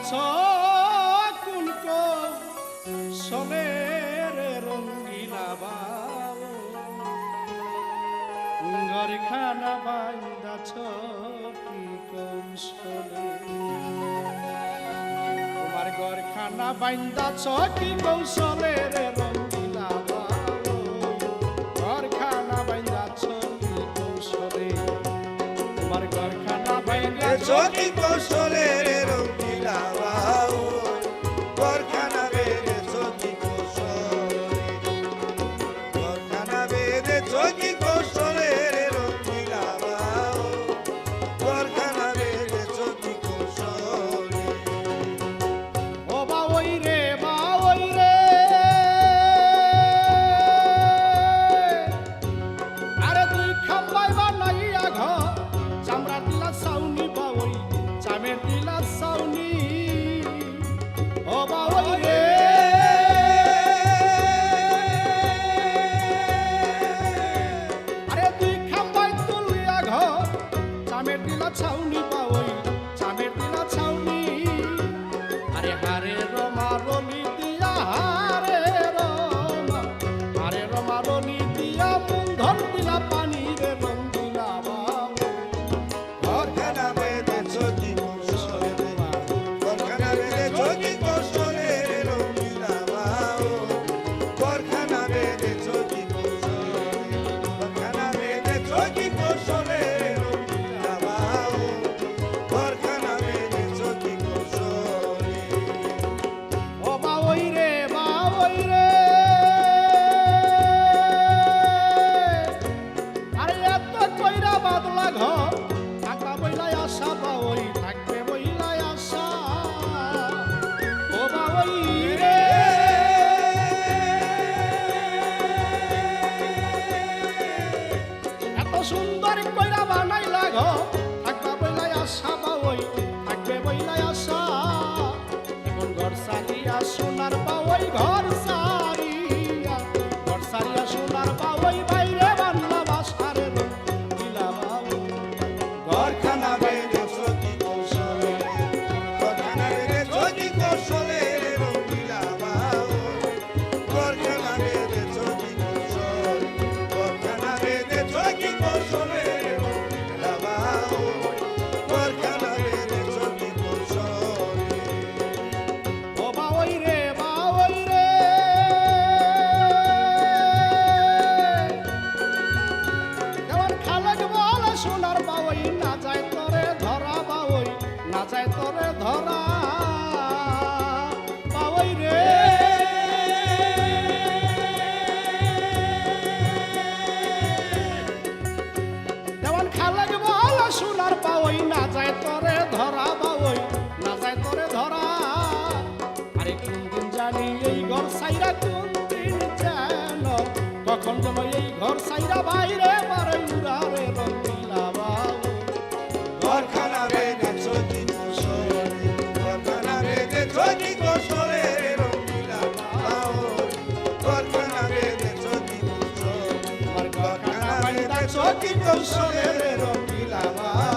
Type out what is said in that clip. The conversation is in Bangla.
আছ কুলক সবের রঙ্গিলা বাবর খানা বাইন্দাছ কি কম সলে তোমার ঘর খানা বাইন্দাছ কি কৌশলে রে রঙ্গিলা ঘর খানা বাইন্দাছ কি কৌশলে তোমার চামের দিলা ছাউনি পাওই চামের দিলা ছাউনি কইরা বাদলা ঘর থাকা বইলাই আশা পাওই la cara de Texoquito, solero y la mano.